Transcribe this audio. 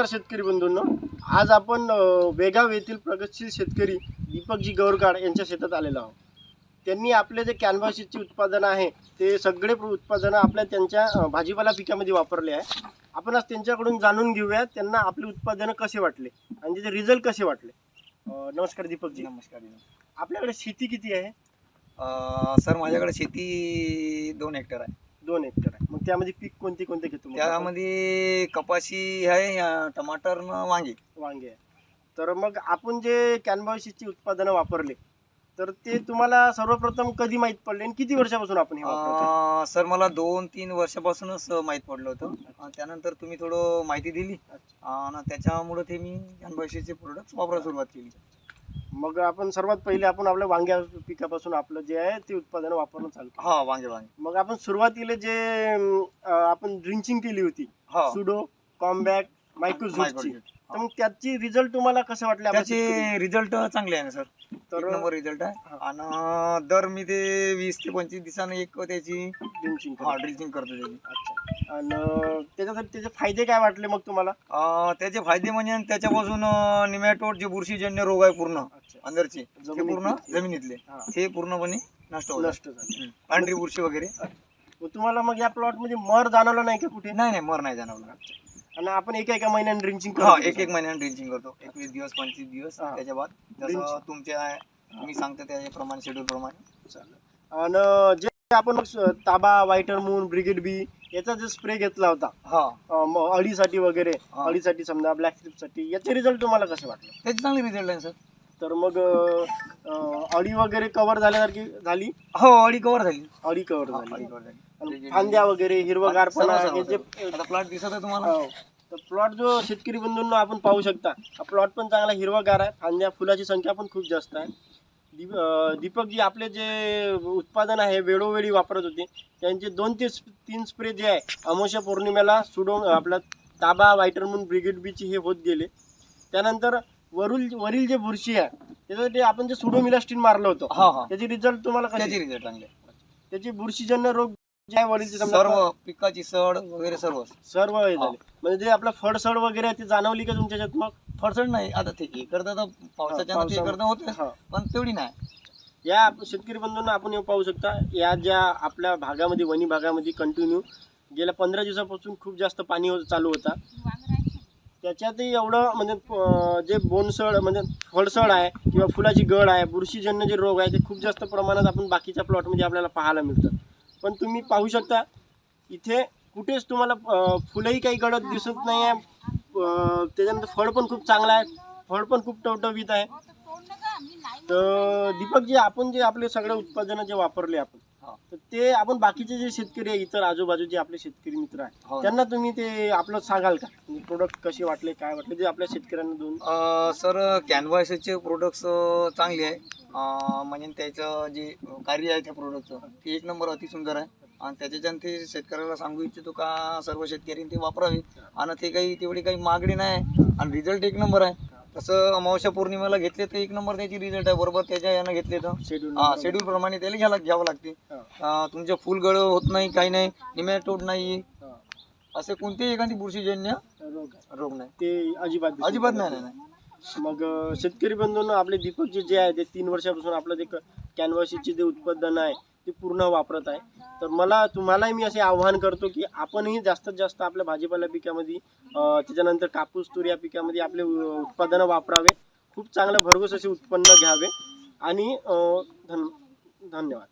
नमस्कार शेतकरी बंधूंनो. आज आपण वेगाव येथील प्रगतशील शेतकरी दीपकजी गौरकाड यांच्या शेतात आलेलो आहोत. त्यांनी आपले जे कॅनव्हाशीची उत्पादनं आहे ते सगळे उत्पादनं आपल्या त्यांच्या भाजीपाला पिकामध्ये वापरले आहे. आपण आज त्यांच्याकडून जाणून घेऊया त्यांना आपले उत्पादनं कसे वाटले आणि त्याचे रिझल्ट कसे वाटले. अ, नमस्कार दीपकजी. नमस्कार आपल्याकडे शेती किती आहे? अं, सर माझ्याकडे शेती दोन हेक्टर आहे. दोन एकर आहे. त्यामध्ये पीक कोणते कोणते घेतो मग आपण? त्यामध्ये कपाशी आहे अं, टमाटर न वांगे. वांगे. आहे तर मग आपण जे कॅनव्हाशीची उत्पादनं वापरले तर ते तुम्हाला सर्वप्रथम कधी माहीत पडले आणि किती वर्षापासून आपण हे वापरतो अं, सर मला दोन तीन वर्षापासूनच माहीत पडलं होतं. अं, त्यानंतर तुम्ही थोडं माहिती दिली. आणि त्याच्यामुळं ते मी जानबाशीचे प्रोडक्ट वापरायला सुरुवात केली. मग आपण सर्वात पहिले आपण आपल्या वांग्या पिकापासून आपलं जे आहे ते उत्पादन वापरणं चालू केलं. हा वांगे वांगे मग आपण सुरुवातीला जे अं, आपण ड्रिंचिंग केली होती हा सुडो कॉम्बॅक मायक्रोझोटची. तर मग त्याची रिझल्ट तुम्हाला कसे वाटले? त्याचे रिझल्ट चांगले आहे ना सर. तर नंबर रिझल्ट आहे. आणि दर मी ते वीस ते पंचवीस दिवसानं एक त्याची ड्रिंचिंग ड्रिंचिंग करतो त्याची. अच्छा. आणि त्याच्यासाठी त्याचे फायदे काय वाटले मग तुम्हाला? त्याचे फायदे म्हणजे त्याच्यापासून निमॅटोड जे बुरशीजन्य रोग आहे पूर्ण अंदरचे पूर्ण जमिनीतले. हा. ते पूर्णपणे नष्ट नष्ट झाले. पांढरी बुरशी वगैरे. तुम्हाला मग या प्लॉटमध्ये मर जाणवलं नाही का कुठे? नाही नाही मर नाही जाणवलं. आणि आपण एका एका महिन्याने ड्रिंचिंग हा एक एक महिन्याने ड्रिंचिंग करतो. एकवीस दिवस पंचवीस दिवस हा. त्याच्या बाद जसं. तुमच्या मी सांगतो त्याप्रमाणे शेड्यूल प्रमाणे. आणि जे आपण मग स- ताबा व्हायटर मून ब्रिगेड बी याचा जो स्प्रे घेतला होता हा. अं, म- अळीसाठी वगैरे हा. अळीसाठी समजा ब्लॅकसाठी याचे रिझल्ट तुम्हाला कसे वाटले? त्याचे चांगले रिझल्ट आहे सर तर मग अं, अळी वगैरे कव्हर झाल्यासारखी झाली? हो अडी कव्हर झाली. अळी कव्हर झाली. अडी cover झाली. आणि फांद्या वगैरे हिरवगारपणा हे जे प्लॉट दिसत आहे तुम्हाला? हो. तर प्लॉट जो शेतकरी बंधूंना आपण पाहू शकता हा प्लॉट पण चांगला हिरवागार आहे. फांद्या फुलाची संख्या पण खूप जास्त आहे. दीप अं, दीपकजी आपले जे उत्पादन आहे वेळोवेळी वापरत होते. त्यांचे दोन ते स्प- तीन स्प्रे जे आहे अमावस्या पौर्णिमेला सुडो आपला ताबा व्हायटरमून ब्रिगेड बीची हे होत गेले. त्यानंतर वरील वरील जे बुरशी आहे त्याच्यासाठी आपण जे सुडोमिलास्टिन मारलं होतं हा हा. त्याचे रिझल्ट तुम्हाला कसे त्याचे रिझल्ट चांगले त्याची बुरशीजन्य रोग जे सर्व पिकाची सड वगैरे सर्व. सर्व हे झाले. म्हणजे जे आपलं फळसड वगैरे आहे ते जाणवली का तुमच्या मग फरसड नाही आता ते हे करता तर पावसाच्या ते. करता होते हा. पण तेवढी नाही. या आप- शेतकरी बंधूंना आपण हे पाहू शकता. या ज्या आपल्या भागामध्ये वणी भागामध्ये कंटिन्यू गेल्या पंधरा दिवसापासून खूप जास्त पाणी हो- चालू होता. त्याच्यातही एवढं म्हणजे अं, जे बोनसड म्हणजे फळसड आहे किंवा फुलाची गळ आहे बुरशीजन्य जे रोग आहे ते खूप जास्त प्रमाणात आपण बाकीच्या प्लॉटमध्ये आपल्याला पाहायला मिळतात पण तुम्ही पाहू शकता इथे कुठेच तुम्हाला फुलंही काही गडद दिसत नाही आहे त्याच्यानंतर फळ पण खूप चांगलं आहे. फळ पण खूप टवटवीत आहे. तर दीपकजी आपण जे आपले सगळे उत्पादनं जे वापरले आपण हा. तर ते आपण बाकीचे जे शेतकरी आहे इतर आजूबाजूचे आपले शेतकरी मित्र आहे हो ना. त्यांना तुम्ही ते आपलं सांगाल का? म्हणजे प्रोडक्ट कसे वाटले काय वाटले ते आपल्या शेतकऱ्यांना दोन अं, सर कॅनव्हासचे प्रोडक्ट्स चांगले आहे. अं, म्हणजे त्याचं जे कार्य आहे त्या प्रोडक्टचं ते एक नंबर अतिसुंदर आहे. आणि त्याच्याच्यानं ते शेतकऱ्याला सांगू इच्छितो का सर्व शेतकऱ्यांनी ते वापरावे. आणि ते काही तेवढी काही मागणी नाही. आणि रिझल्ट एक नंबर आहे. तसं अमावस्या पौर्णिमेला घेतले तर एक नंबर त्याची रिझल्ट आहे. बरोबर त्याच्या यानं घेतले तर. शेड्यूल शेड्यूल प्रमाणे त्याला घ्यायला घ्यावं लागते. हा. अं, तुमचे फुलगळ होत नाही काही नाही निमॅटोड नाही. असे कोणतेही एखादी बुरशीजन्य रोग आहे. रोग नाही. ते अजिबात दिसत अजिबात नाही. नाही नाही मग अं, शेतकरी बंधूंनो आपले दीपकजी जे आहे ते तीन वर्षापासून आपलं ते कॅनव्हाशीचे जे उत्पादन आहे ते पूर्ण वापरत आहे. तर मला तुम्हालाही मी असे आवाहन करतो की आपणही जास्तीत जास्त आपल्या भाजीपाला पिकामध्ये त्याच्यानंतर कापूस तूर या पिकामध्ये आपले उत्पादनं वापरावे. खूप चांगलं भरघोस असे उत्पन्न घ्यावे. आणि धन धन्यवाद.